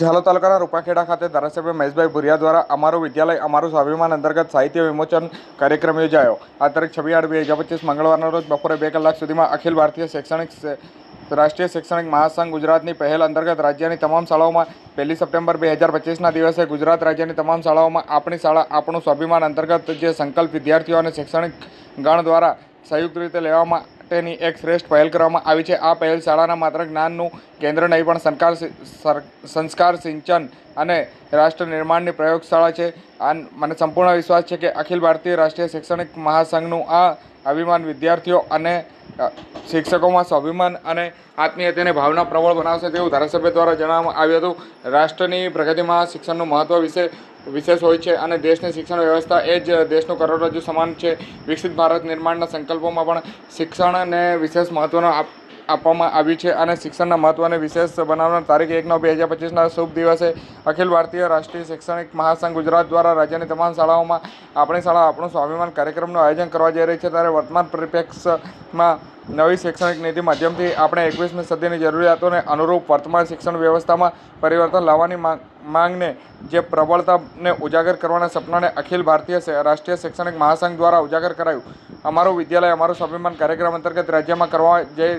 ઝાલોદ તાલુકાના રૂપાખેડા ખાતે ધારાસભ્ય મહેશભાઈ ભુરિયા દ્વારા અમારું વિદ્યાલય, અમારું સ્વાભિમાન અંતર્ગત સાહિત્ય વિમોચન કાર્યક્રમ યોજાયો. આ તારીખ છવ્વી આઠ બે હજાર પચીસ મંગળવારના રોજ બપોરે બે કલાક સુધીમાં અખિલ ભારતીય શૈક્ષણિક રાષ્ટ્રીય શૈક્ષણિક મહાસંઘ ગુજરાતની પહેલ અંતર્ગત રાજ્યની તમામ શાળાઓમાં પહેલી સપ્ટેમ્બર બે હજાર પચીસના દિવસે ગુજરાત રાજ્યની તમામ શાળાઓમાં આપણી શાળા આપણું સ્વાભિમાન અંતર્ગત જે સંકલ્પ વિદ્યાર્થીઓ અને શૈક્ષણિક ગણ દ્વારા સંયુક્ત રીતે લેવા માટેની એક શ્રેષ્ઠ પહેલ કરવામાં આવી છે. આ પહેલ શાળાના માત્ર જ્ઞાનનું કેન્દ્ર નહીં, પણ સંસ્કાર સંસ્કાર સિંચન અને રાષ્ટ્ર નિર્માણની પ્રયોગશાળા છે. મને સંપૂર્ણ વિશ્વાસ છે કે અખિલ ભારતીય રાષ્ટ્રીય શૈક્ષણિક મહાસંઘનું આ અભિમાન વિદ્યાર્થીઓ અને શિક્ષકોમાં સ્વાભિમાન અને આત્મીયતાની ભાવના પ્રબળ બનાવશે તેવું ધારાસભ્ય દ્વારા જણાવવામાં આવ્યું હતું. રાષ્ટ્રની પ્રગતિમાં શિક્ષણનું મહત્ત્વ વિશે વિશેષ હોય છે અને દેશની શિક્ષણ વ્યવસ્થા એ જ દેશનું કરોડરજ્જુ સમાન છે. વિકસિત ભારત નિર્માણના સંકલ્પોમાં પણ શિક્ષણને વિશેષ મહત્ત્વનો આપ, આપવામાં આવ્યું છે અને શિક્ષણના મહત્ત્વને વિશેષ બનાવનાર તારીખ એક નવ બે હજાર પચીસના શુભ દિવસે અખિલ ભારતીય રાષ્ટ્રીય શૈક્ષણિક મહાસંઘ ગુજરાત દ્વારા રાજ્યની તમામ શાળાઓમાં આપણી શાળા આપણું સ્વાભિમાન કાર્યક્રમનું આયોજન કરવા જઈ રહી છે. ત્યારે વર્તમાન પરિપ્રેક્ષમાં નવી શૈક્ષણિક નીતિ માધ્યમથી આપણે એકવીસમી સદીની જરૂરિયાતોને અનુરૂપ વર્તમાન શિક્ષણ વ્યવસ્થામાં પરિવર્તન લાવવાની માંગને જે પ્રબળતાને ઉજાગર કરવાના સપનાને અખિલ ભારતીય રાષ્ટ્રીય શૈક્ષણિક મહાસંઘ દ્વારા ઉજાગર કરાયું. અમારું વિદ્યાલય, અમારું સ્વાભિમાન કાર્યક્રમ અંતર્ગત રાજ્યમાં કરવા જઈ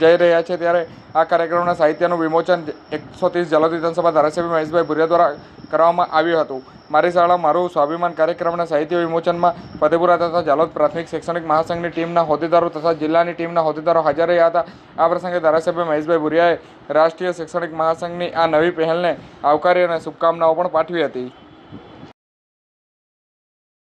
જઈ રહ્યા છે ત્યારે આ કાર્યક્રમના સાહિત્યનું વિમોચન એકસો ત્રીસ જલોદ વિધાનસભા ધારાસભ્ય મહેશભાઈ ભુરિયા દ્વારા કરવામાં આવ્યું હતું. મારી શાળા, મારું સ્વાભિમાન કાર્યક્રમના સાહિત્ય વિમોચનમાં ફતેપુરા તથા જાલોદ પ્રાથમિક શૈક્ષણિક મહાસંઘની ટીમના હોદ્દેદારો તથા જિલ્લાની ટીમના હોદ્દેદારો હાજર રહ્યા હતા. આ પ્રસંગે ધારાસભ્ય મહેશભાઈ ભુરિયાએ રાષ્ટ્રીય શૈક્ષણિક મહાસંઘની આ નવી પહેલને આવકારી અને શુભકામનાઓ પણ પાઠવી હતી.